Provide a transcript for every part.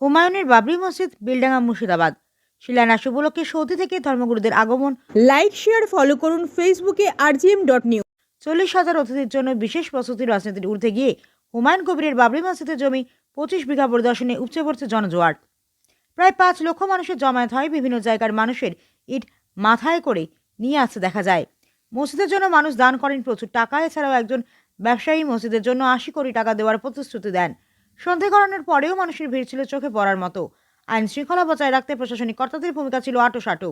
হুমায়ুনের বাবরি মসজিদ বিলডাঙ্গা মুর্শিদাবাদ। শিলান্যাস উপলক্ষে সৌদি থেকে ধর্মগুরুদের আগমন। লাইক, শেয়ার, ফলো করুন ফেসবুকে আর আরজিএম ডট নিউজ চল্লিশ হাজার অতিথির জন্য বিশেষ প্রস্তুতি রাজনীতির ঊর্ধ্বে গিয়ে হুমায়ুন কবিরের বাবরি মসজিদের জমি পঁচিশ বিঘা পরিদর্শনে উপচে পড়ছে জনজোয়ার। প্রায় পাঁচ লক্ষ মানুষের জমায়েত হয় বিভিন্ন জায়গার মানুষের ইট মাথায় করে নিয়ে আসতে দেখা যায়। মসজিদের জন্য মানুষ দান করেন প্রচুর টাকা, এছাড়াও একজন ব্যবসায়ী মসজিদের জন্য আশি কোটি টাকা দেওয়ার প্রতিশ্রুতি দেন। সন্ধে গড়ানোর পরেও মানুষের ভিড় ছিল চোখে পড়ার মতো। আইন শৃঙ্খলা বজায় রাখতে প্রশাসনিক কর্তাদের ভূমিকা ছিল আটোসাটো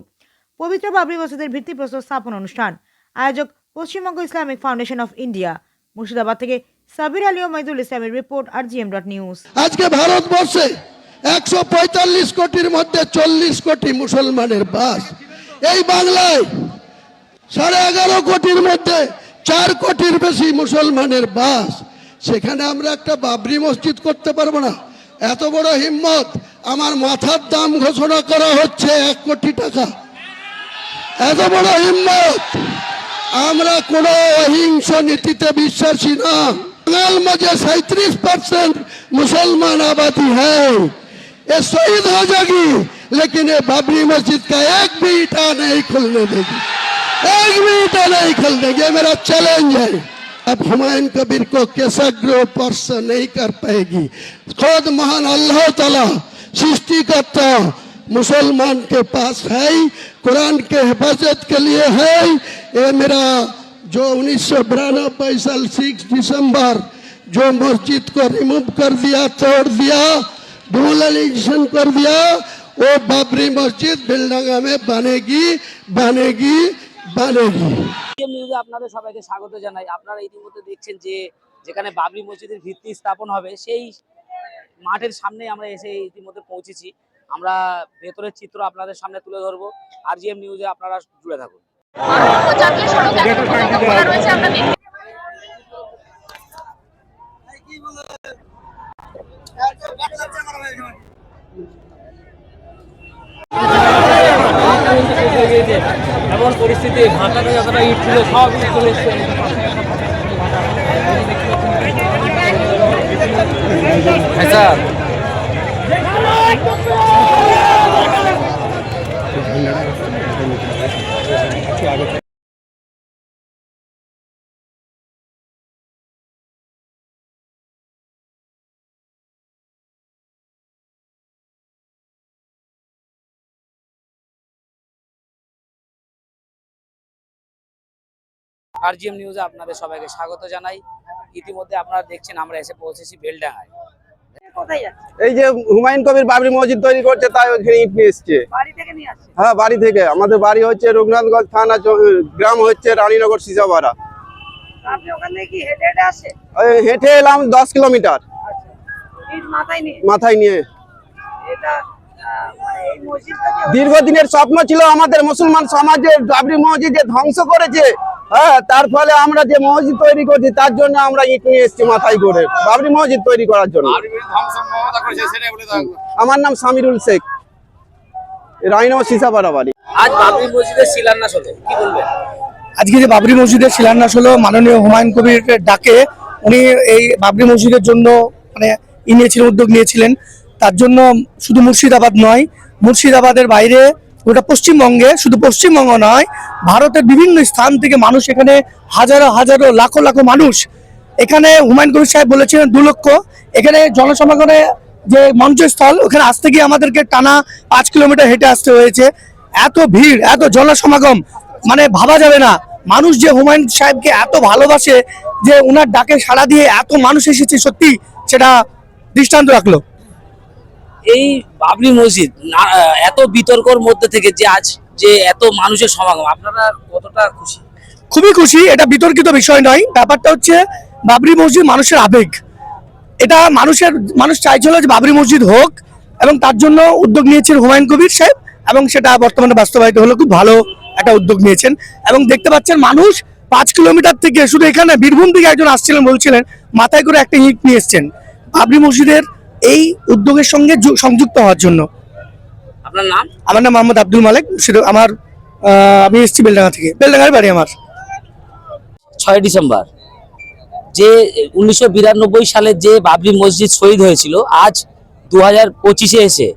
পবিত্র বাবরি মসজিদের ভিত্তিপ্রস্তর স্থাপন অনুষ্ঠান। আয়োজক Paschimbanga Islamic foundation of India. Murshidabad থেকে সাবির আলী ও মৈদুল ইসলামের report R GM dot news. আজকে ভারতবর্ষে একশো পঁয়তাল্লিশ কোটির মধ্যে চল্লিশ কোটি মুসলমানের বাস। এই বাংলায় সাড়ে এগারো কোটির মধ্যে চার কোটির বেশি মুসলমানের বাস। সেখানে আমরা একটা বাবরি মসজিদ করতে পারবো না এত বড় হিম্মত আমার মাথার দাম ঘোষণা করা হচ্ছে এক কোটি টাকা এত বড় হিম্মত আমরা কোনো অহিংস নীতিতে বিশ্বাসী না बंगाल में जो सैतीस परसेंट मुसलमान आबादी है ये शहीद हो जाएगी लेकिन ये बाबरी मस्जिद का एक भी ईटा नहीं खुलने देगी एक भी ईटा नहीं खुल देगी ये मेरा चैलेंज है अब हुमायूं कबीर को केसग्रो स्पर्श नहीं कर पाएगी। खुद महान अल्लाह ताला सृष्टिकर्ता मुसलमान के पास है, कुरान के हिफाजत के लिए है। ये मेरा, जो उन्नीस सौ बिरानबे साल सिक्स दिसंबर, जो मस्जिद को रिमूव कर दिया, तोड़ दिया, डिमोलाइजेशन कर दिया, वो बाबरी मस्जिद बिल्डंगा में बनेगी बनेगी बनेगी। নিউজে আপনাদের সবাইকে স্বাগত জানাই। আপনারা ইতিমধ্যে দেখছেন যে যেখানে বাবরি মসজিদের ভিত্তি স্থাপন হবে সেই মাঠের সামনে আমরা এসে ইতিমধ্যে পৌঁছেছি। আমরা ভেতরের চিত্র আপনাদের সামনে তুলে ধরবো। আর জিএম নিউজে আপনারা জুড়ে থাকুন। জাতীয় সড়ক এমন পরিস্থিতি ঢাকাতে যতটা ইট ছিল সব ইট চলে এসছে। স্যার আরজিএম নিউজে আপনাদের সবাইকে স্বাগত জানাই। ইতিমধ্যে আপনারা দেখছেন আমরা এসে পৌঁছেছি বেলডাঙায় এই যে হুমায়ুন কবির বাবরি মসজিদ তৈরি করছে তাই ওইখানে ইট নিয়ে এসছে। হ্যাঁ বাড়ি থেকে। আমাদের বাড়ি হচ্ছে রঘুনাথগঞ্জ থানা গ্রাম হচ্ছে রানীনগর সিজাবাড়া আপনি ওখান থেকে কি হেঁটে এলাম দশ কিলোমিটার। মাথায় নিয়ে? মাথায় নিয়ে। মানে দীর্ঘদিনের স্বপ্ন ছিল আমাদের মুসলমান সমাজের বাবরি মসজিদ যে ধ্বংস করেছে। হ্যাঁ তার ফলে আমরা যে মসজিদ তৈরি করছি তার জন্য আমরা ইট নিয়ে এসেছি মাথায় করে। বাবরি মসজিদ তৈরি করার জন্য। আমার নাম সামিরুল শেখ। রানীনগর সিসাপাড়া বাড়ি আজ বাবরি মসজিদের শিলান্যাস হলো কি বলবেন আজকে যে বাবরি মসজিদের শিলান্যাস হলো মাননীয় হুমায়ুন কবির ডাকে উনি এই বাবরি মসজিদের জন্য মানে ই নিয়েছিলেন উদ্যোগ নিয়েছিলেন। তার জন্য শুধু মুর্শিদাবাদ নয় মুর্শিদাবাদের বাইরে গোটা পশ্চিমবঙ্গে, শুধু পশ্চিমবঙ্গ নয়, ভারতের বিভিন্ন স্থান থেকে মানুষ এখানে হাজারো হাজারো, লাখো লাখো মানুষ এখানে হুমায়ুন কবির সাহেব বলেছিলেন, দু লক্ষ। এখানে জনসমাগমে যে মঞ্চস্থল, ওখানে আসতে গিয়ে আমাদেরকে টানা পাঁচ কিলোমিটার হেঁটে আসতে হয়েছে। এত ভিড়, এত জনসমাগম মানে ভাবা যাবে না। মানুষ যে হুমায়ুন সাহেবকে এত ভালোবাসে, যে ওনার ডাকে সাড়া দিয়ে এত মানুষ এসেছে সত্যি, সেটা দৃষ্টান্ত রাখল। এই বাবরি মসজিদ এত বিতর্কর মধ্যে থেকে যে আজ যে এত মানুষের সমাগম, আপনারা কতটা খুশি? খুবই খুশি, এটা বিতর্কিত বিষয় নয়। ব্যাপারটা হচ্ছে, বাবরি মসজিদ মানুষের আবেগ। এটা মানুষের, মানুষ চাইছিল যে বাবরি মসজিদ হোক, এবং তার জন্য উদ্যোগ নিয়েছেন হুমায়ুন কবির সাহেব, এবং সেটা বর্তমানে বাস্তবায়িত হলো, খুব ভালো একটা উদ্যোগ নিয়েছেন। এবং দেখতে পাচ্ছেন, মানুষ পাঁচ কিলোমিটার থেকে শুধু এখানে, বীরভূম থেকে একজন আসছিলেন, বলছিলেন, মাথায় করে একটা ইট নিয়ে এসছেন। বাবরি মসজিদের এই উদ্যোগের সঙ্গে সংযুক্ত হওয়ার জন্য। আপনার নাম? আমার নাম মোহাম্মদ আব্দুল মালিক। সেটা আমার আহ, আমি এসেছি বেলডাঙ্গা থেকে। বেলডাঙ্গার বাড়ি আমার। ছয় ডিসেম্বর। যে উনিশশো বিরানব্বই সালে যে বাবরি মসজিদ শহীদ হয়েছিল আজ দু হাজার পঁচিশে এসে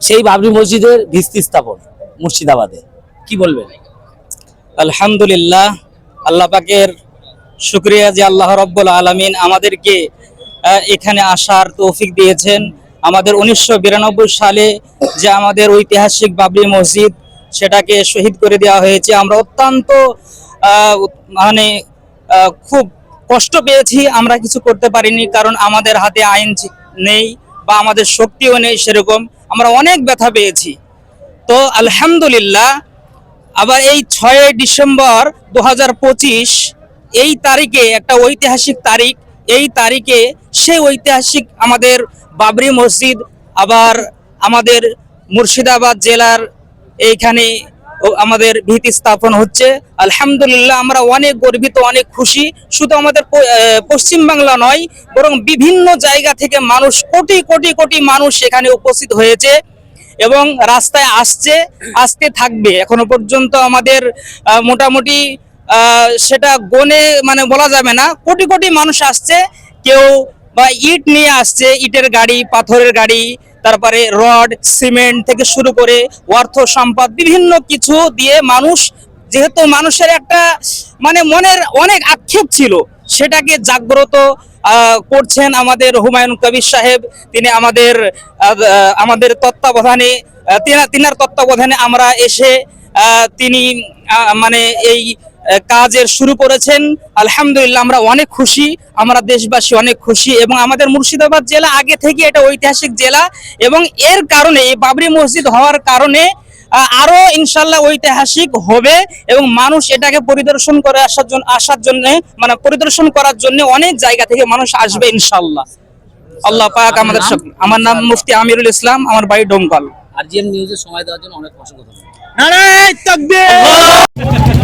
সেই বাবরি মসজিদের ভিত্তি স্থাপন মুর্শিদাবাদে। কি বলবেন? আলহামদুলিল্লাহ আল্লাহ পাকের শুক্রিয়া যে আল্লাহ রব্বুল আলমিন আমাদেরকে এখানে আসার তৌফিক দিয়েছেন। আমাদের উনিশশো বিরানব্বই সালে যে আমাদের ঐতিহাসিক বাবরি মসজিদ, সেটাকে শহীদ করে দেওয়া হয়েছে। আমরা অত্যন্ত মানে খুব কষ্ট পেয়েছি। আমরা কিছু করতে পারিনি, কারণ আমাদের হাতে আইন নেই বা আমাদের শক্তিও নেই সেরকম। আমরা অনেক ব্যথা পেয়েছি। তো আলহামদুলিল্লাহ, আবার এই ছয় ডিসেম্বর দু হাজার পঁচিশ, এই তারিখে একটা ঐতিহাসিক তারিখ এই তারিখে সেই ঐতিহাসিক আমাদের বাবরি মসজিদ, আবার আমাদের মুর্শিদাবাদ জেলার এইখানে আমাদের ভিত্তি স্থাপন হচ্ছে। আলহামদুলিল্লাহ আমরা অনেক গর্বিত, অনেক খুশি। শুধু আমাদের পশ্চিমবাংলা নয়, বরং বিভিন্ন জায়গা থেকে মানুষ, কোটি কোটি কোটি মানুষ এখানে উপস্থিত হয়েছে এবং রাস্তায় আসছে, আসতে থাকবে। এখনও পর্যন্ত আমাদের মোটামুটি সেটা গনে মানে বলা যাবে না। কোটি কোটি মানুষ আসছে, কেউ বা ইট নিয়ে আসছে, ইটের গাড়ি, পাথরের গাড়ি, তারপরে রড, সিমেন্ট থেকে শুরু করে অর্থ সম্পদ, বিভিন্ন কিছু দিয়ে মানুষ, যেহেতু মানুষের একটা মানে মনের অনেক আক্ষেপ ছিল, সেটাকে জাগ্রত করছেন আমাদের হুমায়ুন কবির সাহেব। তিনি আমাদের আমাদের তত্ত্বাবধানে তিনার তত্ত্বাবধানে আমরা এসে তিনি মানে এই কাজের শুরু করেছেন। আলহামদুলিল্লাহ আমরা অনেক খুশি আমরা দেশবাসী অনেক খুশি এবং আমাদের মুর্শিদাবাদ জেলা আগে থেকে এটা ঐতিহাসিক জেলা এবং এর কারণে এই বাবরি মসজিদ হওয়ার কারণে আরও ইনশাল্লাহ ঐতিহাসিক হবে এবং মানুষ এটাকে পরিদর্শন করে আসার জন্য আসার জন্য মানে পরিদর্শন করার জন্য অনেক জায়গা থেকে মানুষ আসবে ইনশাল্লাহ আল্লাহ পাক আমাদের সব আমার নাম মুফতি আমিরুল ইসলাম আমার বাড়ি ডোমকল। আর জিএম নিউজের সময় দেওয়ার জন্য অনেক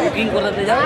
বুকিং করতে যাও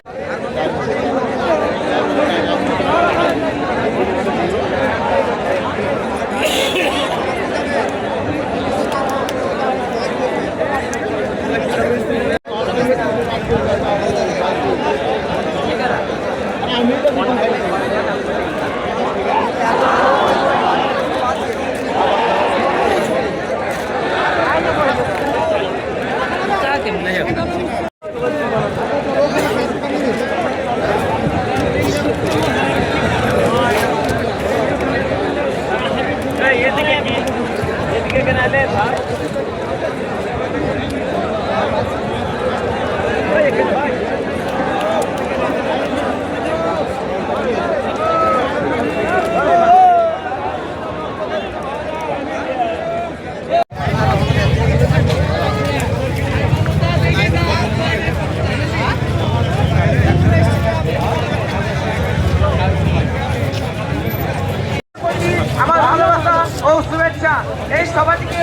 আমার ভালোবাসা ও শুভেচ্ছা এই সবাইকে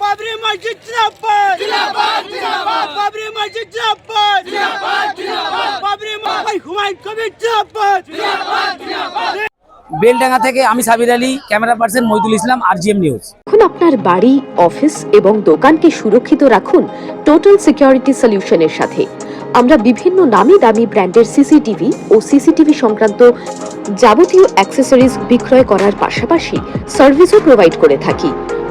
বাবরি মসজিদ জিন্দাবাদ জিন্দাবাদ জিন্দাবাদ বাবরি মসজিদ জিন্দাবাদ জিন্দাবাদ জিন্দাবাদ বাবরি মসজিদ হুমায়ুন কবির জিন্দাবাদ জিন্দাবাদ জিন্দাবাদ বেলডাঙ্গা থেকে আমি Sabir Ali camera person Moidul Islam R GM news. এখন আপনার বাড়ি অফিস এবং দোকানকে সুরক্ষিত রাখুন টোটাল সিকিউরিটি সলিউশনের সাথে। আমরা বিভিন্ন নামি দামি ব্র্যান্ডের সিসিটিভি ও সিসিটিভি সংক্রান্ত যাবতীয় অ্যাক্সেসরিজ বিক্রয় করার পাশাপাশি সার্ভিসও প্রোভাইড করে থাকি।